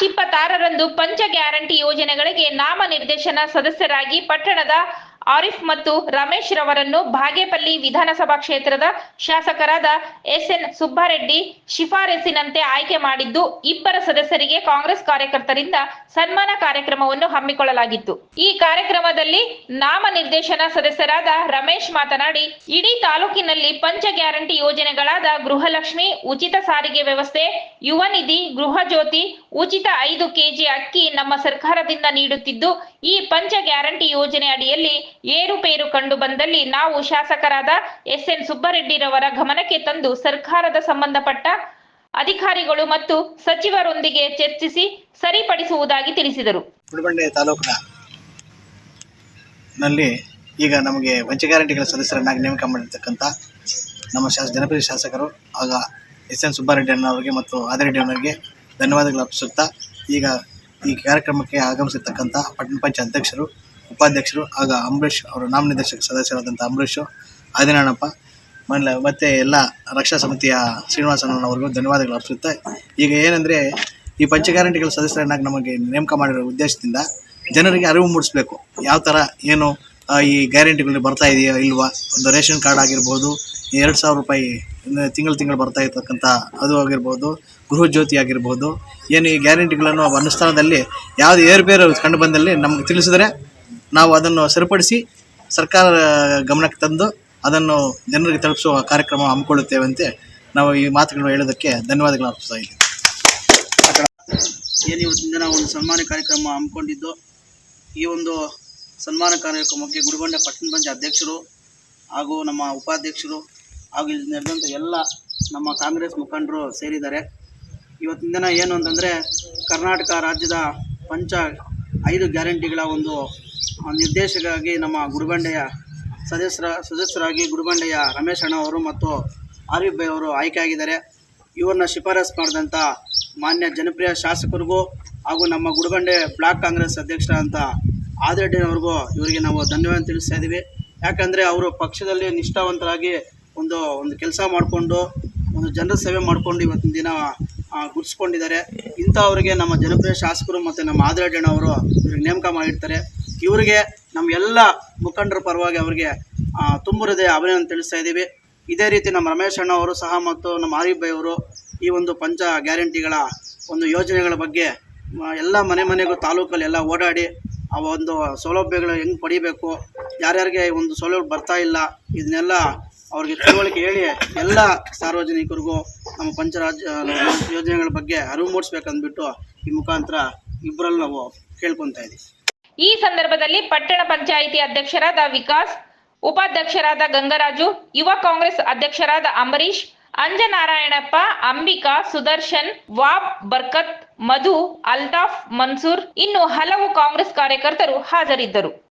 March ಇಪ್ಪತ್ತಾರರಂದು ಪಂಚ guarantee ಯೋಜನೆಗಳಿಗೆ ನಾಮನಿರ್ದೇಶನ ಸದಸ್ಯರಾಗಿ ಪಟ್ಟಣದ ಆರಿಫ್ ಮತ್ತು ರಮೇಶ್ ರವರನ್ನು ಬಾಗೇಪಲ್ಲಿ ವಿಧಾನಸಭಾ ಕ್ಷೇತ್ರದ ಶಾಸಕರಾದ ಎಸ್ಎನ್ ಸುಬ್ಬಾರೆಡ್ಡಿ ಶಿಫಾರಸಿನಂತೆ ಆಯ್ಕೆ ಮಾಡಿದ್ದು ಇಬ್ಬರ ಸದಸ್ಯರಿಗೆ ಕಾಂಗ್ರೆಸ್ ಕಾರ್ಯಕರ್ತರಿಂದ ಸನ್ಮಾನ ಕಾರ್ಯಕ್ರಮವನ್ನು ಹಮ್ಮಿಕೊಳ್ಳಲಾಗಿತ್ತು. ಈ ಕಾರ್ಯಕ್ರಮದಲ್ಲಿ ನಾಮನಿರ್ದೇಶನ ಸದಸ್ಯರಾದ ರಮೇಶ್ ಮಾತನಾಡಿ, ಇಡೀ ತಾಲೂಕಿನಲ್ಲಿ ಪಂಚ ಗ್ಯಾರಂಟಿ ಯೋಜನೆಗಳಾದ ಗೃಹಲಕ್ಷ್ಮಿ, ಉಚಿತ ಸಾರಿಗೆ ವ್ಯವಸ್ಥೆ, ಯುವ ನಿಧಿ, ಗೃಹ ಜ್ಯೋತಿ, ಉಚಿತ ಐದು ಕೆಜಿ ಅಕ್ಕಿ ನಮ್ಮ ಸರ್ಕಾರದಿಂದ ನೀಡುತ್ತಿದ್ದು, ಈ ಪಂಚ ಗ್ಯಾರಂಟಿ ಯೋಜನೆ ಅಡಿಯಲ್ಲಿ ಏರುಪೇರು ಕಂಡು ಬಂದಲ್ಲಿ ನಾವು ಶಾಸಕರಾದ ಎಸ್ ಎನ್ ಸುಬ್ಬರೆಡ್ಡಿರವರ ಗಮನಕ್ಕೆ ತಂದು ಸರ್ಕಾರದ ಸಂಬಂಧಪಟ್ಟ ಅಧಿಕಾರಿಗಳು ಮತ್ತು ಸಚಿವರೊಂದಿಗೆ ಚರ್ಚಿಸಿ ಸರಿಪಡಿಸುವುದಾಗಿ ತಿಳಿಸಿದರು. ನಲ್ಲಿ ಈಗ ನಮಗೆ ವಂಚ ಗ್ಯಾರಂಟಿಗಳ ಸದಸ್ಯರನ್ನಾಗಿ ನೇಮಕ ಮಾಡಿರ್ತಕ್ಕಂಥ ನಮ್ಮ ಶಾಸ, ಜನಪ್ರಿಯ ಶಾಸಕರು ಆಗ ಎಸ್ ಎನ್ ಸುಬ್ಬಾರೆಡ್ಡಿ ಅಣ್ಣವರಿಗೆ ಮತ್ತು ಆದಿರೆಡ್ಡಿ ಅಣ್ಣವರಿಗೆ ಧನ್ಯವಾದಗಳು ಅರ್ಪಿಸುತ್ತಾ ಈಗ ಈ ಕಾರ್ಯಕ್ರಮಕ್ಕೆ ಆಗಮಿಸಿರ್ತಕ್ಕಂಥ ಪಟ್ಟಣ ಪಂಚಾಯತ್ ಅಧ್ಯಕ್ಷರು ಉಪಾಧ್ಯಕ್ಷರು ಆಗ ಅಂಬರೀಷ್ ಅವರು ನಾಮನಿರ್ದೇಶಕ ಸದಸ್ಯರಾದಂಥ ಅಂಬರೀಷು. ಆದಿನಾಣಪ್ಪ ಮಲ್ಲ ಮತ್ತು ಎಲ್ಲ ರಕ್ಷಾ ಸಮಿತಿಯ ಶ್ರೀನಿವಾಸನವರಿಗೂ ಧನ್ಯವಾದಗಳು ಅರ್ಪಿಸುತ್ತೆ, ಈಗ ಏನಂದರೆ ಈ ಪಂಚ ಗ್ಯಾರಂಟಿಗಳ ಸದಸ್ಯರನ್ನಾಗಿ ನಮಗೆ ನೇಮಕ ಮಾಡಿರೋ ಉದ್ದೇಶದಿಂದ ಜನರಿಗೆ ಅರಿವು ಮೂಡಿಸ್ಬೇಕು. ಯಾವ ಥರ, ಏನು ಈ ಗ್ಯಾರಂಟಿಗಳು ಬರ್ತಾ ಇದೆಯಾ ಇಲ್ವಾ? ಒಂದು ರೇಷನ್ ಕಾರ್ಡ್ ಆಗಿರ್ಬೋದು, ಎರಡು ಸಾವಿರ ರೂಪಾಯಿ ತಿಂಗಳು ತಿಂಗಳು ಬರ್ತಾ ಇರ್ತಕ್ಕಂಥ ಅದು ಆಗಿರ್ಬೋದು ಗೃಹ ಜ್ಯೋತಿ ಆಗಿರ್ಬೋದು, ಏನು ಈ ಗ್ಯಾರಂಟಿಗಳನ್ನು ಅನುಷ್ಠಾನದಲ್ಲಿ ಯಾವುದು ಏರುಪೇರು ಕಂಡು ಬಂದಲ್ಲಿ ನಮ್ಗೆ ತಿಳಿಸಿದರೆ ನಾವು ಅದನ್ನು ಸರಿಪಡಿಸಿ ಸರ್ಕಾರ ಗಮನಕ್ಕೆ ತಂದು ಅದನ್ನು ಜನರಿಗೆ ತಲುಪಿಸುವ ಕಾರ್ಯಕ್ರಮ ಹಮ್ಮಿಕೊಳ್ಳುತ್ತೇವೆ ಅಂತ ನಾವು ಈ ಮಾತುಗಳನ್ನು ಹೇಳೋದಕ್ಕೆ ಧನ್ಯವಾದಗಳು ಅರ್ಪಿಸ್ತಾ ಇದ್ದೀವಿ ಏನು ಇವತ್ತಿನ ದಿನ ಒಂದು ಸನ್ಮಾನ ಕಾರ್ಯಕ್ರಮ ಹಮ್ಮಿಕೊಂಡಿದ್ದು, ಈ ಒಂದು ಸನ್ಮಾನ ಕಾರ್ಯಕ್ರಮಕ್ಕೆ ಗುರುಗೊಂಡ ಪಟ್ಟಣ ಪಂಚಾಯತ್ ಅಧ್ಯಕ್ಷರು ಹಾಗೂ ನಮ್ಮ ಉಪಾಧ್ಯಕ್ಷರು ಹಾಗೂ ಇಲ್ಲಿ ನಡೆದಂಥ ಎಲ್ಲ ನಮ್ಮ ಕಾಂಗ್ರೆಸ್ ಮುಖಂಡರು ಸೇರಿದ್ದಾರೆ. ಇವತ್ತಿನ ದಿನ ಏನು ಅಂತಂದರೆ, ಕರ್ನಾಟಕ ರಾಜ್ಯದ ಪಂಚ ಐದು ಗ್ಯಾರಂಟಿಗಳ ಒಂದು ನಿರ್ದೇಶಕರಾಗಿ ನಮ್ಮ ಗುಡಿಬಂಡೆಯ ಸದಸ್ಯರ ಸದಸ್ಯರಾಗಿ ಗುಡಿಬಂಡೆಯ ರಮೇಶ್ ಅಣ್ಣ ಅವರು ಮತ್ತು ಆರಿಫ್ ಬೈ ಅವರು ಆಯ್ಕೆಯಾಗಿದ್ದಾರೆ. ಇವ್ರನ್ನ ಶಿಫಾರಸ್ ಮಾಡಿದಂಥ ಮಾನ್ಯ ಜನಪ್ರಿಯ ಶಾಸಕರಿಗೂ ಹಾಗೂ ನಮ್ಮ ಗುಡಿಬಂಡೆ ಬ್ಲಾಕ್ ಕಾಂಗ್ರೆಸ್ ಅಧ್ಯಕ್ಷರಾದಂಥ ಆದಿರೆಡ್ಡಿನವ್ರಿಗೂ ಇವರಿಗೆ ನಾವು ಧನ್ಯವಾದ ತಿಳಿಸ್ತಾ ಇದ್ದೀವಿ. ಯಾಕಂದರೆ ಅವರು ಪಕ್ಷದಲ್ಲಿ ನಿಷ್ಠಾವಂತರಾಗಿ ಒಂದು ಒಂದು ಕೆಲಸ ಮಾಡಿಕೊಂಡು, ಒಂದು ಜನರ ಸೇವೆ ಮಾಡಿಕೊಂಡು ಇವತ್ತಿನ ದಿನ ಗುರ್ಸ್ಕೊಂಡಿದ್ದಾರೆ ಇಂಥವ್ರಿಗೆ ನಮ್ಮ ಜನಪ್ರಿಯ ಶಾಸಕರು ಮತ್ತು ನಮ್ಮ ಆದಿರೆಡ್ಡಿನವರು ಇವ್ರಿಗೆ ನೇಮಕ ಮಾಡಿರ್ತಾರೆ. ಇವರಿಗೆ ನಮ್ಮ ಎಲ್ಲ ಮುಖಂಡರ ಪರವಾಗಿ ಅವರಿಗೆ ತುಂಬ ಹೃದಯ ಅಭಿನಂದನೆ ತಿಳಿಸ್ತಾ ಇದ್ದೀವಿ. ಇದೇ ರೀತಿ ನಮ್ಮ ರಮೇಶ್ ಅಣ್ಣ ಅವರು ಸಹ ಮತ್ತು ನಮ್ಮ ಆರಿಫ್ ಬೈ ಅವರು ಈ ಒಂದು ಪಂಚ ಗ್ಯಾರಂಟಿಗಳ ಒಂದು ಯೋಜನೆಗಳ ಬಗ್ಗೆ ಎಲ್ಲ ಮನೆ ಮನೆಗೂ ತಾಲೂಕಲ್ಲಿ ಎಲ್ಲ ಓಡಾಡಿ ಆ ಒಂದು ಸೌಲಭ್ಯಗಳು ಹೆಂಗೆ ಪಡಿಬೇಕು, ಯಾರ್ಯಾರಿಗೆ ಒಂದು ಸೌಲಭ್ಯ ಬರ್ತಾ ಇಲ್ಲ, ಇದನ್ನೆಲ್ಲ ಅವ್ರಿಗೆ ತಿಳುವಳಿಕೆ ಹೇಳಿ ಎಲ್ಲ ಸಾರ್ವಜನಿಕರಿಗೂ ನಮ್ಮ ಪಂಚರಾಜ್ಯ ಯೋಜನೆಗಳ ಬಗ್ಗೆ ಅರಿವು ಮೂಡಿಸ್ಬೇಕಂದ್ಬಿಟ್ಟು ಈ ಮುಖಾಂತರ ಇಬ್ಬರಲ್ಲಿ ನಾವು ಕೇಳ್ಕೊತಾ ಇದ್ದೀವಿ. ಈ ಸಂದರ್ಭದಲ್ಲಿ ಪಟ್ಟಣ ಪಂಚಾಯಿತಿ ಅಧ್ಯಕ್ಷರಾದ ವಿಕಾಸ್, ಉಪಾಧ್ಯಕ್ಷರಾದ ಗಂಗರಾಜು, ಯುವ ಕಾಂಗ್ರೆಸ್ ಅಧ್ಯಕ್ಷರಾದ ಅಂಬರೀಶ್ ಅಂಜನಾರಾಯಣಪ್ಪ, ಅಂಬಿಕಾ, ಸುದರ್ಶನ್, ವಾಬ್, ಬರ್ಕತ್, ಮಧು, ಅಲ್ತಾಫ್, ಮನ್ಸೂರ್ ಇನ್ನು ಹಲವು ಕಾಂಗ್ರೆಸ್ ಕಾರ್ಯಕರ್ತರು ಹಾಜರಿದ್ದರು.